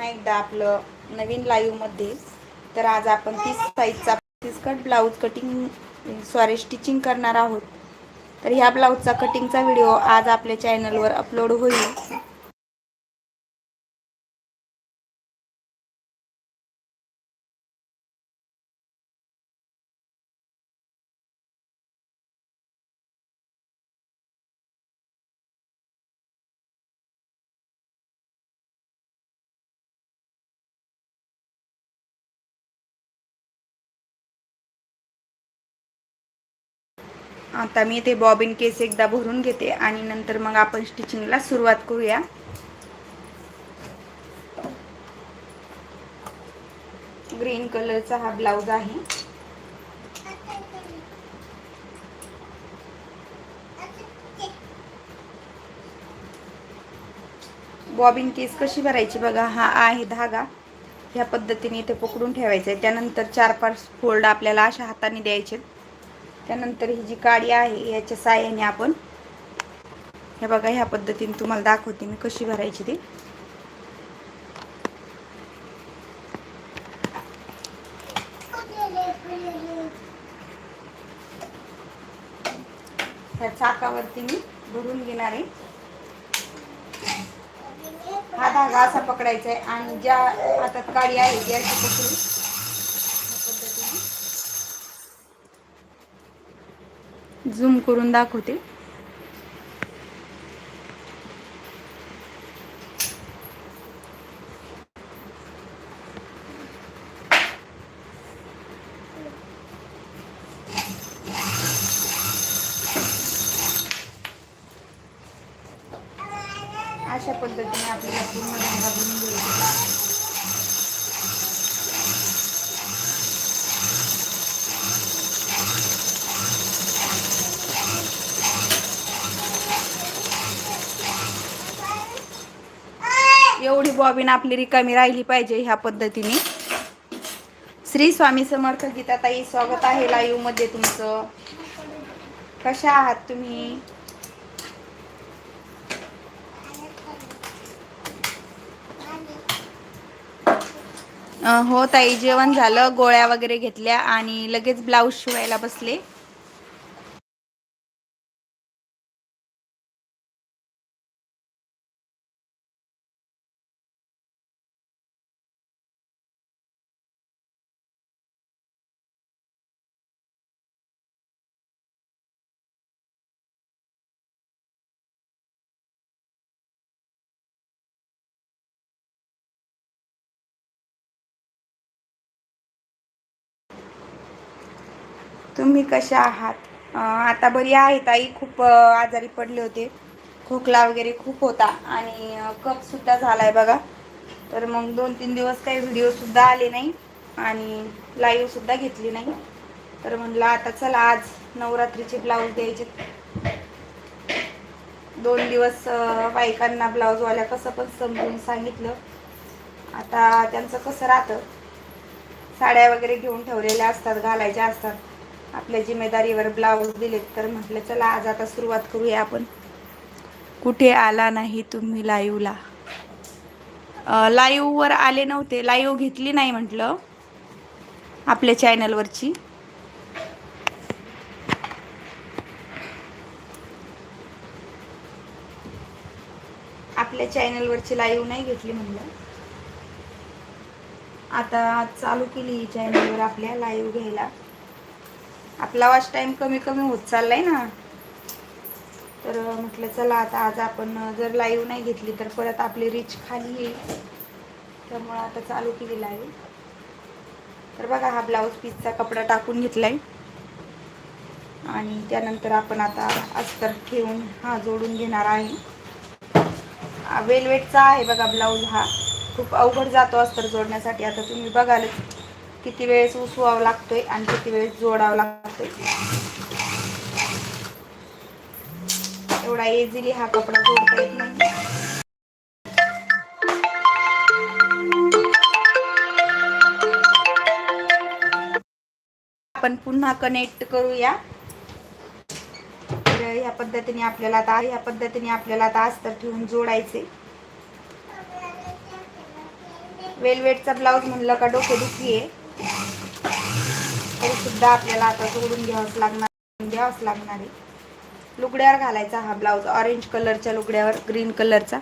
पुन्हा एकदा आपलं नवीन लाईव्हमध्ये तर आज आपण तीस साईजचा तीस cut blouse cutting sorry stitching करणार आहोत. तर ह्या ब्लाऊजचा कटिंगचा व्हिडिओ आज आपल्या चॅनलवर अपलोड होईल. आता मी ते बॉबिन केस एकदा भरून घेते आणि नंतर मग आपण स्टिचिंगला सुरुवात करूया. ग्रीन कलरचा हा ब्लाऊज आहे. बॉबिन केस कशी भरायची बघा हा आहे धागा. ह्या पद्धतीने इथे पकडून ठेवायचा आहे. त्यानंतर चार पाच फोल्ड आपल्याला अशा हाताने द्यायचे त्यानंतर ही जी काडी आहे याच्या साह्याने आपण हे बघा ह्या पद्धतीने तुम्हाला दाखवते मी कशी भरायची ती. ह्या चाकावरती मी भरून घेणार आहे. हा धागा असा पकडायचा आहे आणि ज्या हातात काडी आहे याची पकडून झूम करून दाखवते. अशा पद्धतीने आपल्याला पूर्ण बॉबिन आपली रिकामी राहिली पाहिजे ह्या पद्धतीने. श्री स्वामी समर्थ गीताताई स्वागत आहे लाईव्हमध्ये तुमचं. कशा आहात तुम्ही? हो ताई जेवण झालं गोळ्या वगैरे घेतल्या आणि लगेच ब्लाऊज शिवायला बसले. तुम्ही कशा आहात? आता बरी आहे ताई. खूप आजारी पडले होते. खोकला वगैरे खूप होता आणि कपसुद्धा झाला आहे बघा. तर मग दोन तीन दिवस काही व्हिडिओसुद्धा आले नाही आणि लाईव्हसुद्धा घेतली नाही. तर म्हणलं आता चला आज नवरात्रीचे ब्लाऊज द्यायचे. दोन दिवस बायकांना ब्लाऊजवाल्या कसं पण समजून सांगितलं. आता त्यांचं कसं राहतं? साड्या वगैरे घेऊन ठेवलेल्या असतात घालायच्या असतात. आपल्या जिम्मेदारीवर ब्लाऊज दिलेत तर म्हटलं चला आज आता सुरुवात करूया आपण. कुठे आला नाही तुम्ही लाईव्हला लाईव्हवर आले नव्हते. लाईव्ह घेतली नाही म्हटलं आपल्या चॅनलवरची. आपल्या चॅनलवरची लाईव्ह नाही घेतली म्हटलं. आता चालू केली ही चॅनलवर आपल्या लाईव्ह घ्यायला. आपला वॉच टाईम कमी कमी होत चालला आहे ना. तर म्हटलं चला आता आज आपण जर लाईव्ह नाही घेतली तर परत आपली रीच खाली येईल. त्यामुळं आता चालू केली लाईव्ह तर बघा हा ब्लाऊज पीसचा कपडा टाकून घेतलाय. आणि त्यानंतर आपण आता अस्तर ठेवून हा जोडून घेणार आहे. वेलवेटचा आहे बघा ब्लाऊज हा. खूप अवघड जातो अस्तर जोडण्यासाठी. आता तुम्ही बघालच. किती वेळेस उसवावं लागतोय आणि किती वेळेस जोडावं लागतोय. एवढा इझिली हा कपडा जोडता येत नाही. आपण पुन्हा कनेक्ट करूया. तर ह्या पद्धतीने आपल्याला आता ह्या पद्धतीने आपल्याला आता अस्तर ठेवून जोडायचे वेलवेटचा ब्लाऊज म्हणलं का डोकेदुखी आहे सुद्धा आपल्याला आता सोडून घ्यावंच लागणार घ्यावंच लागणार आहे. लुगड्यावर घालायचा हा ब्लाऊज ऑरेंज कलरच्या लुगड्यावर ग्रीन कलरचा